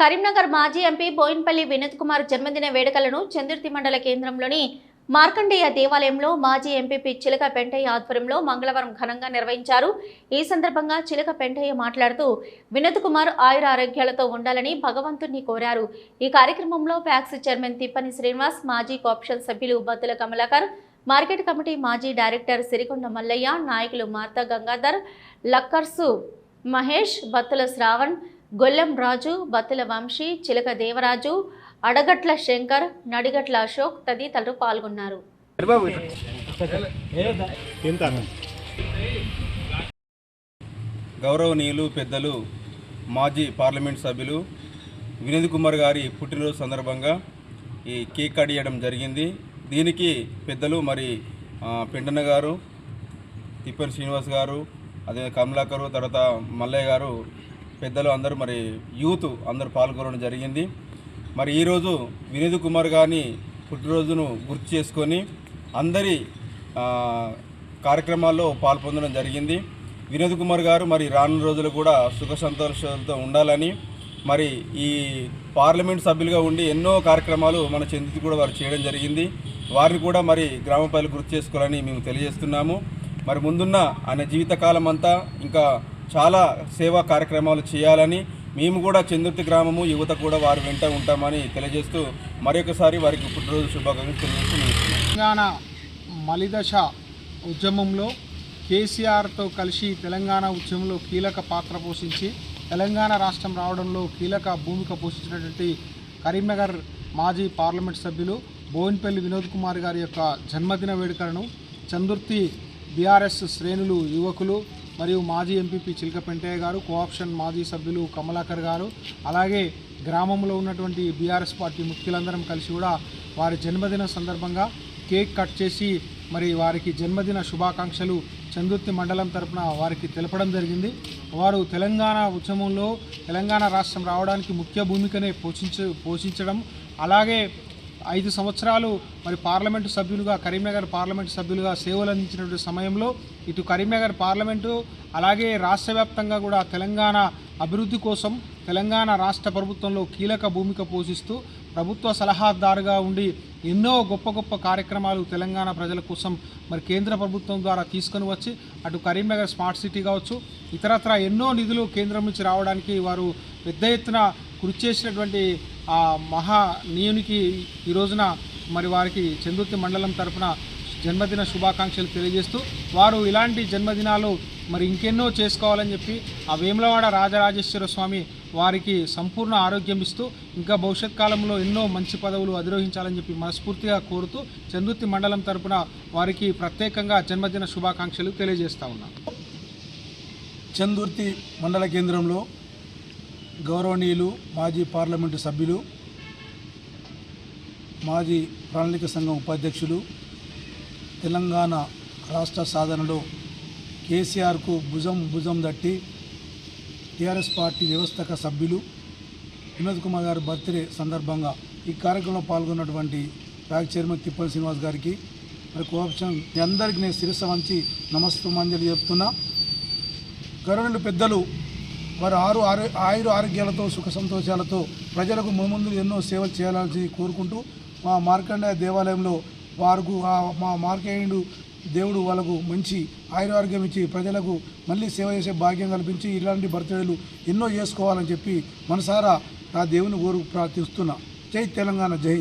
కరీంనగర్ మాజీ ఎంపీ బోయిన్పల్లి వినోద్ కుమార్ జన్మదిన వేడుకలను చందుర్తి మండల కేంద్రంలోని మార్కండేయ దేవాలయంలో మాజీ ఎంపీపీ చిలక పెంటయ్య ఆధ్వర్యంలో మంగళవారం ఘనంగా నిర్వహించారు. ఈ సందర్భంగా చిలక పెంటయ్య మాట్లాడుతూ వినోద్ కుమార్ ఆయుర ఆరోగ్యాలతో ఉండాలని భగవంతుణ్ణి కోరారు. ఈ కార్యక్రమంలో ప్యాక్స్ చైర్మన్ తిప్పని శ్రీనివాస్ మాజీ కోప్షన్ సభ్యులు బత్తుల కమలాకర్ మార్కెట్ కమిటీ మాజీ డైరెక్టర్ సిరికొండ మల్లయ్య నాయకులు మార్తా గంగాధర్ లక్కర్సు మహేష్ బత్తుల శ్రావణ్ గొల్లెం రాజు బత్తుల వంశీ చిలక దేవరాజు అడగట్ల శంకర్ నడిగట్ల అశోక్ తదితరులు పాల్గొన్నారు. గౌరవనీయులు పెద్దలు మాజీ పార్లమెంట్ సభ్యులు వినోద్ కుమార్ గారి పుట్టినరోజు సందర్భంగా ఈ కేక్ కట్ చేయడం జరిగింది. దీనికి పెద్దలు మరి పెండన్న గారు తిప్పని శ్రీనివాస్ గారు అదే కమలాకరు తర్వాత మల్లయ్య గారు పెద్దలు అందరూ మరి యూత్ అందరూ పాల్గొనడం జరిగింది. మరి ఈరోజు వినోద్ కుమార్ గారిని పుట్టినరోజును గుర్తు చేసుకొని అందరి కార్యక్రమాల్లో పాల్పొందడం జరిగింది. వినోద్ కుమార్ గారు మరి రానున్న రోజులు కూడా సుఖ సంతోషాలతో ఉండాలని మరి ఈ పార్లమెంట్ సభ్యులుగా ఉండి ఎన్నో కార్యక్రమాలు మన చెందికి కూడా వారు చేయడం జరిగింది. వారిని కూడా మరి గ్రామ ప్రజలు గుర్తు చేసుకోవాలని మేము తెలియజేస్తున్నాము. మరి ముందున్న ఆయన జీవితకాలం అంతా ఇంకా చాలా సేవా కార్యక్రమాలు చేయాలని మేము కూడా చందుర్తి గ్రామము యువత కూడా వారి వెంట ఉంటామని తెలియజేస్తూ మరొకసారి వారికి పుట్టినరోజు శుభాకాంక్షలు తెలియజేస్తూ తెలంగాణ మలిదశ ఉద్యమంలో కేసీఆర్తో కలిసి తెలంగాణ ఉద్యమంలో కీలక పాత్ర పోషించి తెలంగాణ రాష్ట్రం రావడంలో కీలక భూమిక పోషించినటువంటి కరీంనగర్ మాజీ పార్లమెంట్ సభ్యులు బోయిన్పల్లి వినోద్ కుమార్ గారి యొక్క జన్మదిన వేడుకలను చందుర్తి బీఆర్ఎస్ శ్రేణులు యువకులు మరియు మాజీ ఎంపీపీ చిలకపెంటయ్య గారు కోఆప్షన్ మాజీ సభ్యులు కమలాకర్ గారు అలాగే గ్రామంలో ఉన్నటువంటి బీఆర్ఎస్ పార్టీ ముఖ్యులందరం కలిసి కూడా వారి జన్మదిన సందర్భంగా కేక్ కట్ చేసి మరి వారికి జన్మదిన శుభాకాంక్షలు చందుర్తి మండలం తరపున వారికి తెలపడం జరిగింది. వారు తెలంగాణ ఉద్యమంలో తెలంగాణ రాష్ట్రం రావడానికి ముఖ్య భూమికనే పోషించ పోషించడం అలాగే ఐదు సంవత్సరాలు మరి పార్లమెంటు సభ్యులుగా కరీంనగర్ పార్లమెంటు సభ్యులుగా సేవలు అందించినటువంటి సమయంలో ఇటు కరీంనగర్ పార్లమెంటు అలాగే రాష్ట్ర వ్యాప్తంగా కూడా తెలంగాణ అభివృద్ధి కోసం తెలంగాణ రాష్ట్ర ప్రభుత్వంలో కీలక భూమిక పోషిస్తూ ప్రభుత్వ సలహాదారుగా ఉండి ఎన్నో గొప్ప గొప్ప కార్యక్రమాలు తెలంగాణ ప్రజల కోసం మరి కేంద్ర ప్రభుత్వం ద్వారా తీసుకొని వచ్చి అటు కరీంనగర్ స్మార్ట్ సిటీ కావచ్చు ఇతరత్ర ఎన్నో నిధులు కేంద్రం నుంచి రావడానికి వారు పెద్ద ఎత్తున కృషి చేసినటువంటి మహానీయునికి ఈ రోజున మరి వారికి చందుర్తి మండలం తరపున జన్మదిన శుభాకాంక్షలు తెలియజేస్తూ వారు ఇలాంటి జన్మదినాలు మరి ఇంకెన్నో చేసుకోవాలని చెప్పి ఆ వేములవాడ రాజరాజేశ్వర స్వామి వారికి సంపూర్ణ ఆరోగ్యం ఇస్తూ ఇంకా భవిష్యత్ కాలంలో ఎన్నో మంచి పదవులు అధిరోహించాలని చెప్పి మనస్ఫూర్తిగా కోరుతూ చందుర్తి మండలం తరపున వారికి ప్రత్యేకంగా జన్మదిన శుభాకాంక్షలు తెలియజేస్తా ఉన్నాను చందుర్తి మండల కేంద్రంలో గౌరవనీయులు మాజీ పార్లమెంటు సభ్యులు మాజీ ప్రణాళిక సంఘం ఉపాధ్యక్షులు తెలంగాణ రాష్ట్ర సాధనలో కేసీఆర్కు భుజం భుజం దట్టి టీఆర్ఎస్ పార్టీ వ్యవస్థక సభ్యులు వినోద్ కుమార్ గారి బర్త్డే సందర్భంగా ఈ కార్యక్రమంలో పాల్గొన్నటువంటి బ్యాక్ చైర్మన్ తిప్పల్ శ్రీనివాస్ గారికి మరి కోఆప్షన్ మీ అందరికీ నేను శిరస్సు వంచి నమస్తమంజలి చెప్తున్నా. గౌరవనీయులు పెద్దలు వారు ఆరు ఆరు ఆయుర ఆరోగ్యాలతో సుఖ సంతోషాలతో ప్రజలకు ముందు ఎన్నో సేవలు చేయాలని కోరుకుంటూ మా మార్కండేయ దేవాలయంలో వారికి మా మార్కేయుడు దేవుడు వాళ్ళకు మంచి ఆయురారోగ్యం ఇచ్చి ప్రజలకు మళ్ళీ సేవ చేసే భాగ్యం కల్పించి ఇలాంటి బర్త్డేలు ఎన్నో చేసుకోవాలని చెప్పి మనసారా ఆ దేవుని కోరు ప్రార్థిస్తున్నా. జై తెలంగాణ జై